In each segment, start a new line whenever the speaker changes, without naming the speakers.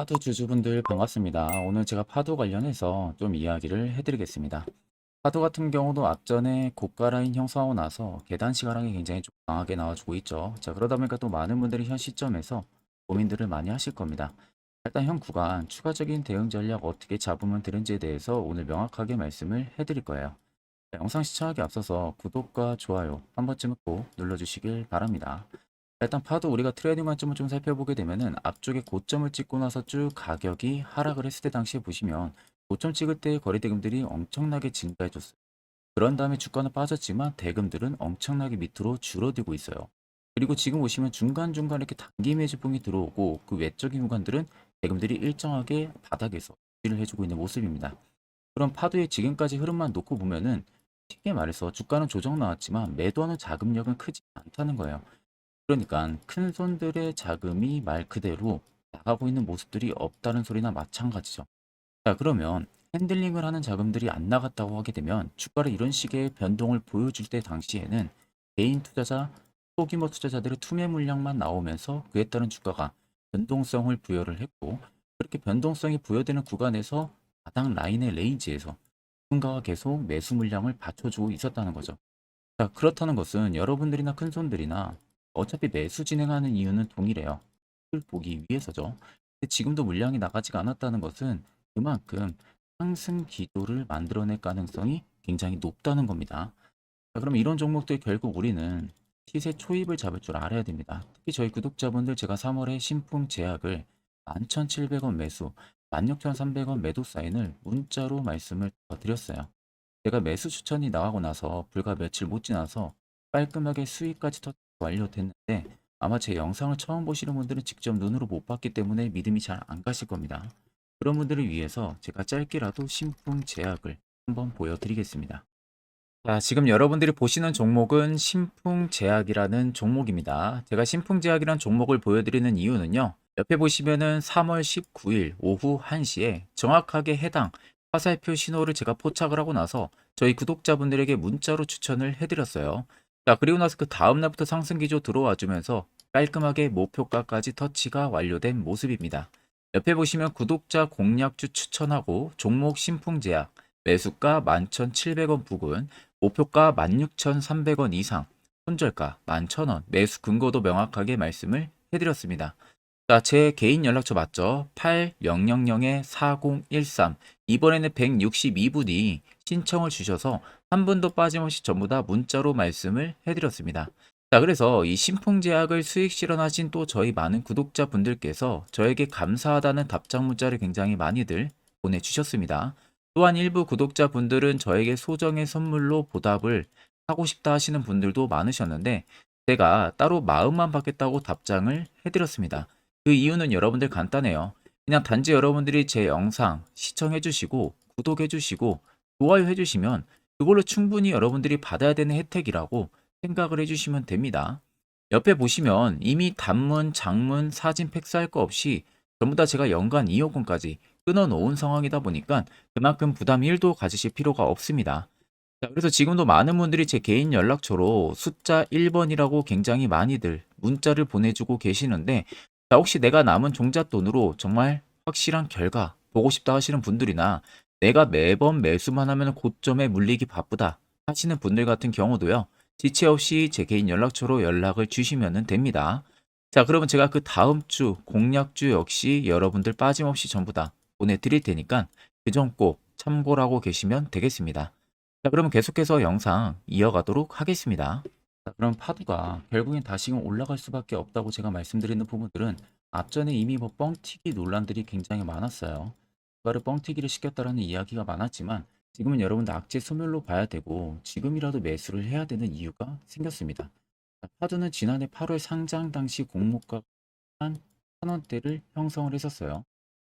파도 주주분들 반갑습니다. 오늘 제가 파도 관련해서 좀 이야기를 해드리겠습니다. 파도 같은 경우도 앞전에 고가 라인 형성하고 나서 계단 시가랑이 굉장히 좀 강하게 나와주고 있죠. 자, 그러다 보니까 또 많은 분들이 현 시점에서 고민들을 많이 하실 겁니다. 일단 현 구간 추가적인 대응 전략 어떻게 잡으면 되는지에 대해서 오늘 명확하게 말씀을 해드릴 거예요. 자, 영상 시청하기 앞서서 구독과 좋아요 한 번쯤은 꼭 눌러주시길 바랍니다. 일단 파도 우리가 트레이딩 관점을 좀 살펴보게 되면은 앞쪽에 고점을 찍고 나서 쭉 가격이 하락을 했을 때 당시에 보시면 고점 찍을 때 거래 대금들이 엄청나게 증가해 줬어요. 그런 다음에 주가는 빠졌지만 대금들은 엄청나게 밑으로 줄어들고 있어요. 그리고 지금 보시면 중간중간 이렇게 단기 매집봉이 들어오고 그 외적인 구간들은 대금들이 일정하게 바닥에서 유지를 해주고 있는 모습입니다. 그럼 파도의 지금까지 흐름만 놓고 보면은 쉽게 말해서 주가는 조정 나왔지만 매도하는 자금력은 크지 않다는 거예요. 그러니까 큰 손들의 자금이 말 그대로 나가고 있는 모습들이 없다는 소리나 마찬가지죠. 자, 그러면 핸들링을 하는 자금들이 안 나갔다고 하게 되면 주가를 이런 식의 변동을 보여줄 때 당시에는 개인 투자자, 소규모 투자자들의 투매 물량만 나오면서 그에 따른 주가가 변동성을 부여를 했고 그렇게 변동성이 부여되는 구간에서 바닥 라인의 레인지에서 누군가가 계속 매수 물량을 받쳐주고 있었다는 거죠. 자, 그렇다는 것은 여러분들이나 큰 손들이나 어차피 매수 진행하는 이유는 동일해요. 을 보기 위해서죠. 지금도 물량이 나가지가 않았다는 것은 그만큼 상승 기조를 만들어낼 가능성이 굉장히 높다는 겁니다. 자, 그럼 이런 종목들 결국 우리는 시세 초입을 잡을 줄 알아야 됩니다. 특히 저희 구독자분들 제가 3월에 신풍 제약을 11,700원 매수, 16,300원 매도 사인을 문자로 말씀을 드렸어요. 제가 매수 추천이 나가고 나서 불과 며칠 못 지나서 깔끔하게 수익까지 터 완료됐는데 아마 제 영상을 처음 보시는 분들은 직접 눈으로 못 봤기 때문에 믿음이 잘 안 가실 겁니다. 그런 분들을 위해서 제가 짧게라도 신풍 제약을 한번 보여드리겠습니다. 자, 지금 여러분들이 보시는 종목은 신풍제약이라는 종목입니다. 제가 신풍제약이라는 종목을 보여드리는 이유는요. 옆에 보시면은 3월 19일 오후 1시에 정확하게 해당 화살표 신호를 제가 포착을 하고 나서 저희 구독자분들에게 문자로 추천을 해드렸어요. 자, 그리고 나서 그 다음 날부터 상승 기조 들어와 주면서 깔끔하게 목표가까지 터치가 완료된 모습입니다. 옆에 보시면 구독자 공략주 추천하고 종목 신풍 제약 매수가 11,700원 부근 목표가 16,300원 이상, 손절가 11,000원, 매수 근거도 명확하게 말씀을 해드렸습니다. 자, 제 개인 연락처 맞죠? 8000-4013. 이번에는 162분이 신청을 주셔서 한 분도 빠짐없이 전부 다 문자로 말씀을 해드렸습니다. 자, 그래서 이 신풍제약을 수익 실현하신 또 저희 많은 구독자분들께서 저에게 감사하다는 답장 문자를 굉장히 많이들 보내주셨습니다. 또한 일부 구독자분들은 저에게 소정의 선물로 보답을 하고 싶다 하시는 분들도 많으셨는데 제가 따로 마음만 받겠다고 답장을 해드렸습니다. 그 이유는 여러분들 간단해요. 그냥 단지 여러분들이 제 영상 시청해주시고 구독해주시고 좋아요 해주시면 그걸로 충분히 여러분들이 받아야 되는 혜택이라고 생각을 해주시면 됩니다. 옆에 보시면 이미 단문, 장문, 사진 팩스 할 거 없이 전부 다 제가 연간 2억 원까지 끊어놓은 상황이다 보니까 그만큼 부담 1도 가지실 필요가 없습니다. 자, 그래서 지금도 많은 분들이 제 개인 연락처로 숫자 1번이라고 굉장히 많이들 문자를 보내주고 계시는데 자, 혹시 내가 남은 종잣돈으로 정말 확실한 결과 보고 싶다 하시는 분들이나 내가 매번 매수만 하면 고점에 물리기 바쁘다 하시는 분들 같은 경우도요. 지체 없이 제 개인 연락처로 연락을 주시면 됩니다. 자, 그러면 제가 그 다음 주 공략주 역시 여러분들 빠짐없이 전부 다 보내드릴 테니까 그 점 꼭 참고를 하고 계시면 되겠습니다. 자, 그러면 계속해서 영상 이어가도록 하겠습니다. 자, 그럼 파도가 결국엔 다시금 올라갈 수밖에 없다고 제가 말씀드리는 부분들은 앞전에 이미 뭐 뻥튀기 논란들이 굉장히 많았어요. 그거를 뻥튀기를 시켰다라는 이야기가 많았지만 지금은 여러분들 악재 소멸로 봐야 되고 지금이라도 매수를 해야 되는 이유가 생겼습니다. 자, 파도는 지난해 8월 상장 당시 공모가 한 천원대를 형성을 했었어요.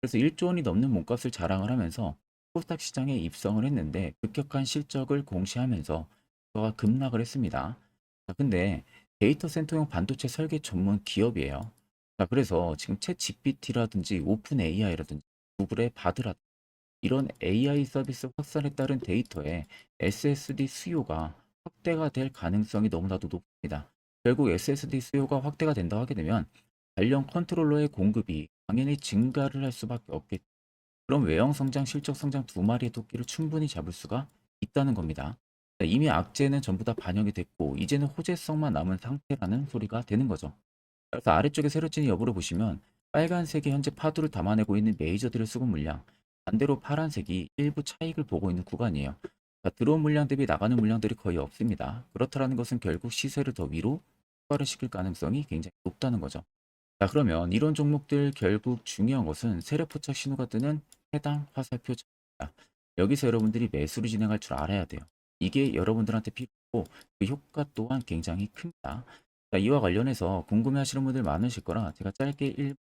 그래서 1조 원이 넘는 몸값을 자랑을 하면서 코스닥 시장에 입성을 했는데 급격한 실적을 공시하면서 그가 급락을 했습니다. 자, 근데 데이터 센터용 반도체 설계 전문 기업이에요. 자, 그래서 지금 챗 GPT라든지 오픈 AI라든지 구글의 바드라 이런 AI 서비스 확산에 따른 데이터에 SSD 수요가 확대가 될 가능성이 너무나도 높습니다. 결국 SSD 수요가 확대가 된다고 하게 되면 관련 컨트롤러의 공급이 당연히 증가를 할 수밖에 없겠죠. 그럼 외형 성장, 실적 성장 두 마리의 토끼를 충분히 잡을 수가 있다는 겁니다. 자, 이미 악재는 전부 다 반영이 됐고 이제는 호재성만 남은 상태라는 소리가 되는 거죠. 그래서 아래쪽에 세로 찐의 여부를 보시면 빨간색이 현재 파도를 담아내고 있는 메이저들의 수급 물량, 반대로 파란색이 일부 차익을 보고 있는 구간이에요. 자, 들어온 물량 대비 나가는 물량들이 거의 없습니다. 그렇다는 것은 결국 시세를 더 위로 추가를 시킬 가능성이 굉장히 높다는 거죠. 자, 그러면 이런 종목들 결국 중요한 것은 세력 포착 신호가 뜨는 해당 화살표 차입니다. 여기서 여러분들이 매수를 진행할 줄 알아야 돼요. 이게 여러분들한테 필요하고 그 효과 또한 굉장히 큽니다. 자, 이와 관련해서 궁금해하시는 분들 많으실 거라 제가 짧게 1분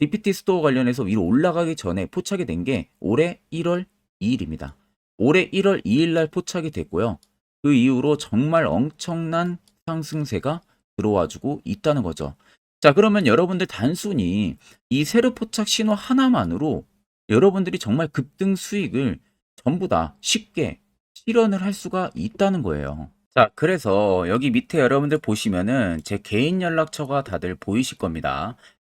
GPT 스토어 관련해서 위로 올라가기 전에 포착이 된 게 올해 1월 2일입니다. 올해 1월 2일 날 포착이 됐고요. 그 이후로 정말 엄청난 상승세가 들어와 주고 있다는 거죠. 자, 그러면 여러분들 단순히 이 세르 포착 신호 하나만으로 여러분들이 정말 급등 수익을 전부 다 쉽게 실현을 할 수가 있다는 거예요. 자, 그래서 여기 밑에 여러분들 보시면은 제 개인 연락처가 다들 보이실 겁니다.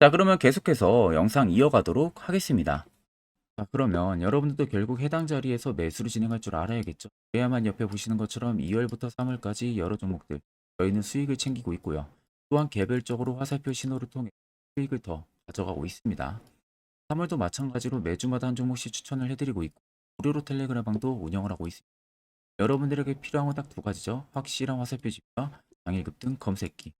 자, 그러면 계속해서 영상 이어가도록 하겠습니다. 자, 그러면 여러분들도 결국 해당 자리에서 매수를 진행할 줄 알아야겠죠. 그래야만 옆에 보시는 것처럼 2월부터 3월까지 여러 종목들 저희는 수익을 챙기고 있고요. 또한 개별적으로 화살표 신호를 통해 수익을 더 가져가고 있습니다. 3월도 마찬가지로 매주마다 한 종목씩 추천을 해드리고 있고 무료로 텔레그램 방도 운영을 하고 있습니다. 여러분들에게 필요한 건 딱 두 가지죠. 확실한 화살표 지표와 당일급 등 검색기. 자,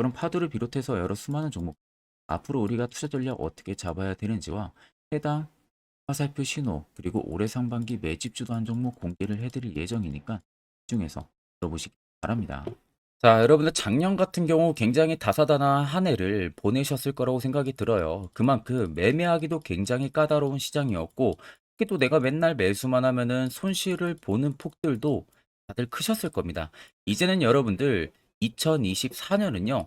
그럼 파도를 비롯해서 여러 수많은 종목 앞으로 우리가 투자 전략 어떻게 잡아야 되는지와 해당 화살표 신호 그리고 올해 상반기 매집 주도 한 종목 공개를 해드릴 예정이니까 집중해서 들어보시기 바랍니다. 자, 여러분들 작년 같은 경우 굉장히 다사다난한 한 해를 보내셨을 거라고 생각이 들어요. 그만큼 매매하기도 굉장히 까다로운 시장이었고 특히 또 내가 맨날 매수만 하면은 손실을 보는 폭들도 다들 크셨을 겁니다. 이제는 여러분들 2024년은요,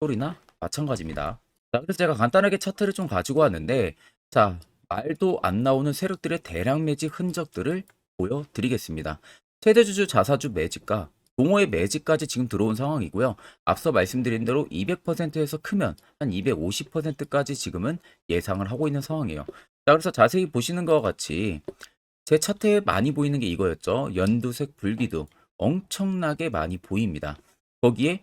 소리나 마찬가지입니다. 자, 그래서 제가 간단하게 차트를 좀 가지고 왔는데 자, 말도 안 나오는 세력들의 대량 매직 흔적들을 보여드리겠습니다. 최대주주 자사주 매집과 동호회 매집까지 지금 들어온 상황이고요. 앞서 말씀드린 대로 200%에서 크면 한 250%까지 지금은 예상을 하고 있는 상황이에요. 자, 그래서 자세히 보시는 것과 같이 제 차트에 많이 보이는 게 이거였죠. 연두색 불기둥 엄청나게 많이 보입니다. 거기에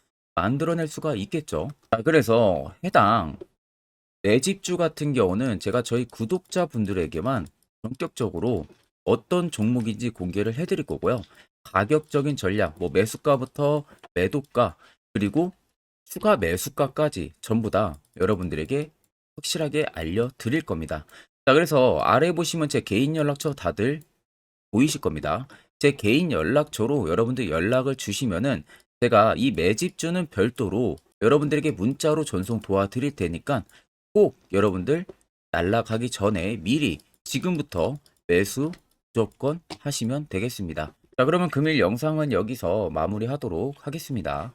만들어낼 수가 있겠죠. 자, 그래서 해당 매집주 같은 경우는 제가 저희 구독자분들에게만 본격적으로 어떤 종목인지 공개를 해드릴 거고요. 가격적인 전략, 뭐 매수가부터 매도가, 그리고 추가 매수가까지 전부 다 여러분들에게 확실하게 알려드릴 겁니다. 자, 그래서 아래 보시면 제 개인 연락처 다들 보이실 겁니다. 제 개인 연락처로 여러분들 연락을 주시면은 제가 이 매집주는 별도로 여러분들에게 문자로 전송 도와드릴 테니까 꼭 여러분들 날라가기 전에 미리 지금부터 매수 무조건 하시면 되겠습니다. 자, 그러면 금일 영상은 여기서 마무리하도록 하겠습니다.